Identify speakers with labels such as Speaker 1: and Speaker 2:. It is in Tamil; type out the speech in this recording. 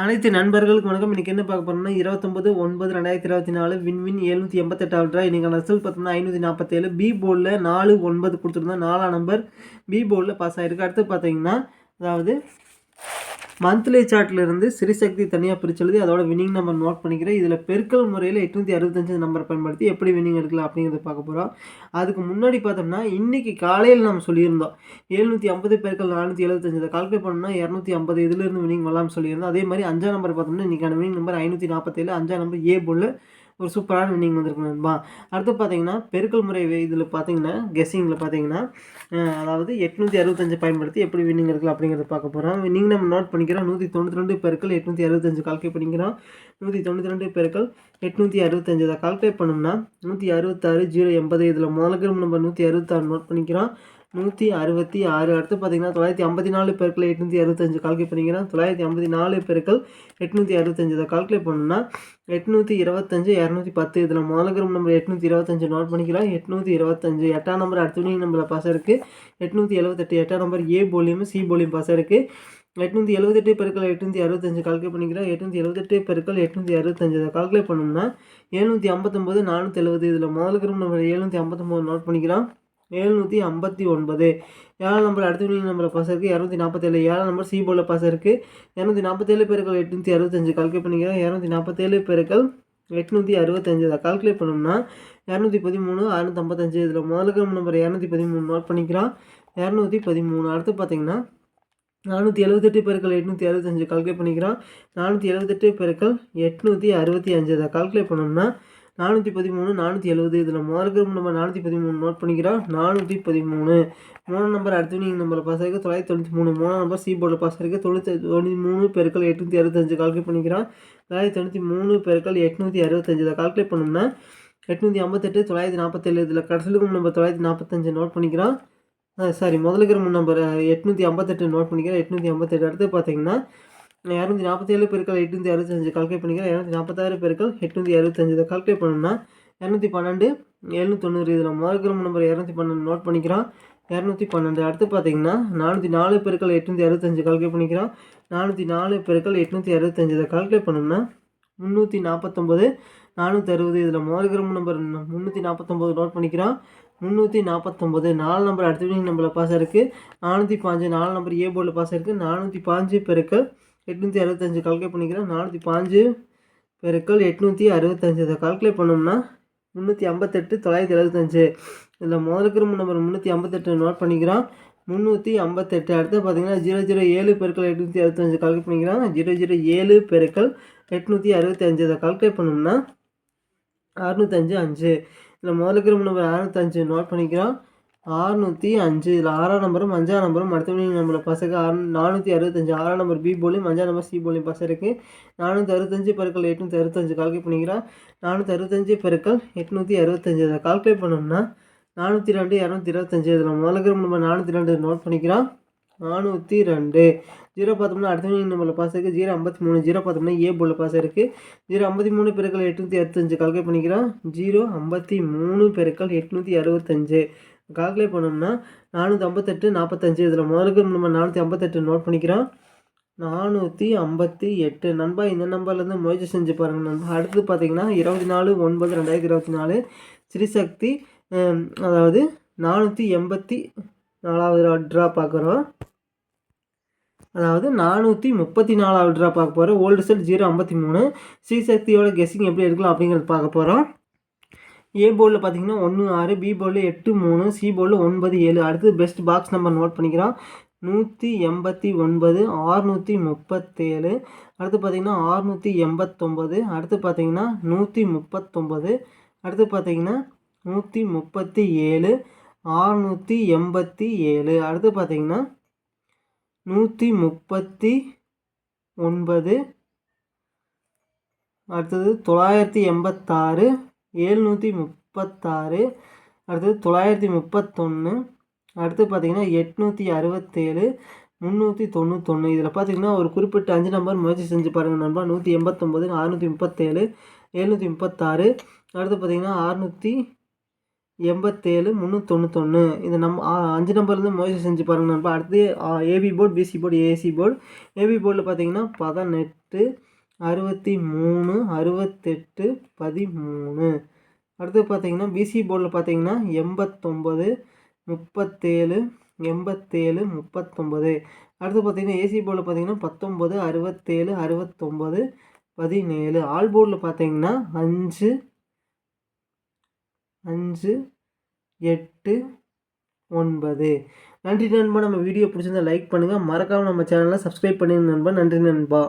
Speaker 1: அனைத்து நண்பர்களுக்கு வணக்கம். இன்றைக்கி என்ன பார்க்க போகிறோம்னா இருபத்தொம்பது ஒன்பது ரெண்டாயிரத்தி இருபத்தி நாலு விண்வின் எழுநூற்றி எண்பத்தெட்டாவது ட்ரா இன்றைக்கான ரிசல்ட் பார்த்தோம்னா ஐநூற்றி நாற்பத்தேழு பி போர்டில் நாலு ஒன்பது கொடுத்துருந்தோம். நாலாம் நம்பர் பி போர்டில் பாஸ் ஆகிருக்கு அடுத்து பார்த்தீங்கன்னா அதாவது மந்த்லி சார்ட்லேருந்து சிறிசக்தி தனியாக பிரிச்சு அதோட வினிங் நம்பர் நோட் பண்ணிக்கிறேன். இதில் பெருக்கல் முறையில் எட்நூற்றி அறுபத்தஞ்சு நம்பர் பயன்படுத்தி எப்படி வினிங் எடுக்கலாம் அப்படிங்கிறத பார்க்க போகிறோம் அதுக்கு முன்னாடி பார்த்தோம்னா இன்னைக்கு காலையில் நம்ம சொல்லியிருந்தோம். எழுநூற்றி ஐம்பது பெருக்கல் நானூற்றி எழுபத்தஞ்சு. இதை கால்குலேட் பண்ணோம்னா இரநூத்தி ஐம்பது இதுலேருந்து வினிங் வரலாம்னு சொல்லியிருந்தோம். அதே மாதிரி அஞ்சாம் நம்பர் பார்த்தோம்னா இன்றைக்கான வினிங் நம்பர் ஐநூற்றி நாற்பத்தேழு அஞ்சாம் நம்பர் ஏ போல் ஒரு சூப்பரான வின்னிங் வந்திருக்கு நண்பா. அடுத்து பார்த்தீங்கன்னா பெருக்கல் முறை இதில் பார்த்தீங்கன்னா கெஸ்ஸிங்கில் பார்த்தீங்கன்னா அதாவது எட்நூற்றி அறுபத்தஞ்சு பயன்படுத்தி எப்படி வின்னிங் எடுக்கலாம் அப்படிங்கிறத பார்க்க போகிறோம் வின்னிங் நம்ம நோட் பண்ணிக்கிறோம். நூற்றி தொண்ணூற்றி ரெண்டு பெருக்கள் எட்நூற்றி அறுபத்தஞ்சு கால்குலேட் பண்ணிக்கிறோம். நூற்றி தொண்ணூற்றி ரெண்டு பெருக்கள் எட்நூற்றி அறுபத்தஞ்சு இதை கால்குலேட் பண்ணோம்னா நூற்றி அறுபத்தாறு ஜீரோ எண்பது இதில் முதல் நம்ம நம்பர் நூற்றி அறுபத்தாறு நோட் பண்ணிக்கிறோம். நூற்றி அறுபத்தி ஆறு. அடுத்து பார்த்தீங்கன்னா தொள்ளாயிரத்தி ஐம்பத்தி நாலு பெருக்கள் எட்நூற்றி அறுபத்தஞ்சு கால்குலேட் பண்ணிக்கிறோம் தொள்ளாயிரத்தி ஐம்பத்தி நாலு பெருக்கள் எட்நூற்றி அறுபத்தஞ்சு இதை கால்குலேட் பண்ணோம்னா எட்நூற்றி இருபத்தஞ்சு இரநூத்தி பத்து. இதில் முதல் கிரம் நம்பர் எட்நூற்றி இருபத்தஞ்சு நோட் பண்ணிக்கலாம். எட்நூற்றி இருபத்தஞ்சு எட்டாம் நம்பர் அடுத்த வினிங் நம்பரில் பாஸ் இருக்குது எட்நூற்றி எழுபத்தெட்டு எட்டாம் நம்பர் ஏ போலியும் சி போலியும் பாஸ் இருக்குது எட்நூற்றி எழுபத்தெட்டு பெருக்கள் எட்நூற்றி அறுபத்தஞ்சு கால்குலேட் பண்ணிக்கிறோம் எட்நூற்றி எழுபத்தெட்டு பெருக்கள் எட்நூற்றி அறுபத்தஞ்சு இதை கால்குலேட் பண்ணோம்னா எழுநூற்றி ஐம்பத்தொம்போது நானூற்றி எழுபது. இதில் முதல் கிரம் நம்பர் எழுநூற்றி ஐம்பத்தொம்போது. நோட் பண்ணிக்கிறோம் எழுநூற்றி ஐம்பத்தி ஒன்பது. ஏழாம் நம்பர் அடுத்த வினிங் நம்பரில் பாஸ் இருக்குது இரநூத்தி நாற்பத்தேழு ஏழாம் நம்பர் சி போலில் பாஸ் இருக்குது இரநூத்தி நாற்பத்தேழு பேருக்கள் எட்நூற்றி அறுபத்தஞ்சு. கால்குலேட் பண்ணிக்கிறோம். இரநூத்தி நாற்பத்தேழு பெருக்கள் எட்நூற்றி அறுபத்தஞ்சு. அதை கால்குலேட் பண்ணோம்னா இரநூத்தி பதிமூணு அறுநூத்தி ஐம்பத்தஞ்சு. இதில் முதலுக்கு நம்பர் இரநூத்தி பதிமூணு நோட் பண்ணிக்கிறோம். இரநூத்தி பதிமூணு. அடுத்து பார்த்தீங்கன்னா நானூற்றி எழுபத்தெட்டு பெருக்கள் எட்நூற்றி அறுபத்தஞ்சு. கால்குலேட் பண்ணிக்கிறோம். நானூற்றி எழுபத்தெட்டு பெருக்கள் எட்நூற்றி அறுபத்தி அஞ்சு அதை கால்குலேட் பண்ணோம்னா நானூற்றி பதிமூணு நானூற்றி எழுபது இதில் முதல் குரூப் நம்பர் நானூற்றி பதிமூணு நோட் பண்ணிக்கிறோம். நானூற்றி பதிமூணு. மூணு நம்பர் அடுத்து நீங்கள் நம்பரில் பாஸ் ஆகிருக்கு தொள்ளாயிரத்தி தொண்ணூற்றி மூணு. மூணாம் நம்பர் சி போர்டில் பாஸ் ஆகிருக்கு தொண்ணூற்றி தொண்ணூற்றி மூணு பெருக்கள் எட்நூற்றி அறுபத்தஞ்சு கால்குலேட் பண்ணிக்கிறோம். தொள்ளாயிரத்தி தொண்ணூற்றி மூணு பெருக்கள் எட்நூற்றி அறுபத்தஞ்சு. இதை கால்குலேட் பண்ணோம்னா எட்நூற்றி ஐம்பத்தெட்டு தொள்ளாயிரத்தி நாற்பத்தேழு இதில் கடைசிலுக்கும் நம்பர் தொள்ளாயிரத்தி நாற்பத்தஞ்சு நோட் பண்ணிக்கிறோம். சாரி முதலுக்கு நம்பர் எட்நூற்றி ஐம்பத்தெட்டு நோட் பண்ணிக்கிறேன் எட்நூற்றி ஐம்பத்தெட்டு. அடுத்து பார்த்தீங்கன்னா இரநூத்தி நாற்பத்தேழு பெருக்கள் எட்நூற்றி அறுபத்தஞ்சு. கால்குலேட் பண்ணிக்கிறேன். இரநூத்தி நாற்பத்தாறு பெருக்கள் எட்நூற்றி அறுபத்தஞ்சு. இதை கால்குலேட் பண்ணோம்னா இரநூத்தி பன்னெண்டு எழுநூற்றி தொண்ணூறு இதில் முதல் நம்பர் இரநூத்தி பன்னெண்டு நோட் பண்ணிக்கிறோம். இரநூத்தி பன்னெண்டு. அடுத்து பார்த்தீங்கன்னா நானூற்றி நாலு பெருக்கள் எட்நூற்றி அறுபத்தஞ்சு. கால்குலேட் பண்ணிக்கிறோம். நானூற்றி நாலு பெருக்கள் எட்நூற்றி அறுபத்தஞ்சு. இதை கால்குலேட் பண்ணோம்னா முந்நூற்றி நாற்பத்தொம்பது நானூற்றி அறுபது. இதில் முதல் நம்பர் முந்நூற்றி நாற்பத்தொம்பது நோட் பண்ணிக்கிறோம். முந்நூற்றி நாற்பத்தொம்பது நாலு நம்பர் அடுத்த வினிங் நம்பரில் பாஸ் இருக்குது நானூற்றி பாஞ்சு. நாலு நம்பர் ஏ போர்டில் பாஸ் இருக்குது நானூற்றி பாஞ்சு பெருக்கள் எட்நூற்றி அறுபத்தஞ்சு கால்குலேட் பண்ணிக்கிறோம் நானூற்றி பாஞ்சு பெருக்கள் எட்நூற்றி அறுபத்தஞ்சு. இதை கால்குலேட் பண்ணோம்னா முந்நூற்றி ஐம்பத்தெட்டு தொள்ளாயிரத்தி எழுபத்தஞ்சு. இதில் முதலுக்கு கிராம் நம்பர் முந்நூற்றி ஐம்பத்தெட்டு நோட் பண்ணிக்கிறோம் முந்நூற்றி ஐம்பத்தெட்டு. அடுத்து பார்த்தீங்கன்னா ஜீரோ ஜீரோ ஏழு பெருக்கள் எட்நூற்றி அறுபத்தஞ்சு கால்குலேட் பண்ணிக்கிறோம் ஜீரோ ஜீரோ ஏழு பெருக்கள் எட்நூற்றி அறுபத்தஞ்சு. இதை கால்குலேட் பண்ணோம்னா அறுநூத்தஞ்சு அஞ்சு. இதில் முதலுக்கு கிராம் நம்பர் அறுநூத்தஞ்சு நோட் பண்ணிக்கிறோம் ஆறுநூற்றி அஞ்சு. இதில் ஆறாம் நம்பரும் அஞ்சாம் நம்பரும் அடுத்த வினிங் பசங்க ஆறு நானூற்றி அறுபத்தஞ்சு. ஆறாம் நம்பர் பி போலியும் அஞ்சாம் நம்பர் சி போலியும் பச இருக்குது நானூற்றி அறுபத்தஞ்சு பெருக்கள் எட்நூற்றி அறுபத்தஞ்சு. கால்குலேட் பண்ணிக்கிறோம் நானூற்றி அறுபத்தஞ்சு பெருக்கள் எட்நூற்றி அறுபத்தஞ்சு. இதை கால்குலேட் பண்ணோம்னா நானூற்றி ரெண்டு இரநூத்தி இருபத்தஞ்சு. இதில் முதல் நம்ம நானூற்றி ரெண்டு நோட் பண்ணிக்கிறோம் நானூற்றி ரெண்டு ஜீரோ பார்த்தோம்னா அடுத்த வினிங் நம்பரில் பாஸ் இருக்குது ஜீரோ ஐம்பத்தி மூணு. ஜீரோ பார்த்தோம்னா ஏ போல பாஸ் இருக்குது ஜீரோ ஐம்பத்தி மூணு பெருக்கள் எட்நூற்றி அறுபத்தஞ்சு. கால்குலேட் பண்ணிக்கிறோம் ஜீரோ ஐம்பத்தி மூணு பெருக்கள் எட்நூற்றி அறுபத்தஞ்சு. கால்குலேட் பண்ணோம்னா நானூற்றி ஐம்பத்தெட்டு நாற்பத்தஞ்சு இதில் முதலுக்கு நம்ம நானூற்றி ஐம்பத்தெட்டு நோட் பண்ணிக்கிறோம். நானூற்றி ஐம்பத்தி எட்டு நண்பா இந்த நம்பர்லேருந்து முயற்சி செஞ்சு பாருங்கள் நண்பா. அடுத்து பார்த்தீங்கன்னா இருபத்தி நாலு ஒன்பது ரெண்டாயிரத்தி இருபத்தி நாலு ஸ்ரீசக்தி அதாவது நானூற்றி எண்பத்தி நாலாவது ட்ரா பார்க்குறோம் அதாவது நானூற்றி முப்பத்தி நாலாவது ட்ரா பார்க்க போகிறோம் ஓல்டு செட் ஜீரோ ஐம்பத்தி மூணு. ஸ்ரீசக்தியோட கெஸ்ஸிங் எப்படி எடுக்கலாம் அப்படிங்கிறது பார்க்க போகிறோம் ஏ போர்டில் பார்த்தீங்கன்னா ஒன்று ஆறு பி போர்டில் எட்டு மூணு சி போர்டில் ஒன்பது ஏழு. அடுத்து பெஸ்ட் பாக்ஸ் நம்பர் நோட் பண்ணிக்கிறோம். நூற்றி எண்பத்தி ஒன்பது ஆறுநூற்றி முப்பத்தேழு. அடுத்து பார்த்தீங்கன்னா ஆறுநூற்றி எண்பத்தொம்பது அடுத்து பார்த்தீங்கன்னா நூற்றி முப்பத்தொம்பது அடுத்து பார்த்தீங்கன்னா நூற்றி முப்பத்தி ஏழு ஆறுநூற்றி எண்பத்தி ஏழு அடுத்து பார்த்திங்கன்னா நூற்றி முப்பத்தி ஒன்பது அடுத்தது தொள்ளாயிரத்தி எண்பத்தாறு. ஏழ்நூற்றி முப்பத்தாறு அடுத்தது தொள்ளாயிரத்தி முப்பத்தொன்று அடுத்து பார்த்தீங்கன்னா எட்நூற்றி அறுபத்தேழு முந்நூற்றி தொண்ணூத்தொன்று இதில் பார்த்தீங்கன்னா ஒரு குறிப்பிட்ட அஞ்சு நம்பர் முயற்சி செஞ்சு பாருங்கள் நண்பா. நூற்றி எண்பத்தொம்போது அறுநூற்றி முப்பத்தேழு எழுநூற்றி முப்பத்தாறு அடுத்து பார்த்தீங்கன்னா அறுநூற்றி எண்பத்தேழு முந்நூற்றி தொண்ணூத்தொன்று இந்த நம் அஞ்சு நம்பர்லேருந்து முயற்சி செஞ்சு பாருங்க நண்பா. அடுத்து AP board PC board AC board. AP போர்டில் பார்த்திங்கன்னா பதினெட்டு அறுபத்தி மூணு அறுபத்தெட்டு பதிமூணு. அடுத்து பார்த்தீங்கன்னா பிசி போர்டில் பார்த்தீங்கன்னா எண்பத்தொம்பது முப்பத்தேழு எண்பத்தேழு முப்பத்தொம்பது அடுத்து பார்த்தீங்கன்னா ஏசி போர்டில் பார்த்தீங்கன்னா பத்தொம்பது அறுபத்தேழு அறுபத்தொம்பது பதினேழு. ஆல் போர்டில் பார்த்தீங்கன்னா அஞ்சு அஞ்சு எட்டு ஒன்பது. நன்றி நண்பா. நம்ம வீடியோ பிடிச்சிருந்தா லைக் பண்ணுங்கள் மறக்காமல் நம்ம சேனலை சப்ஸ்கிரைப் பண்ணிடுங்க நண்பா. நன்றி நண்பா.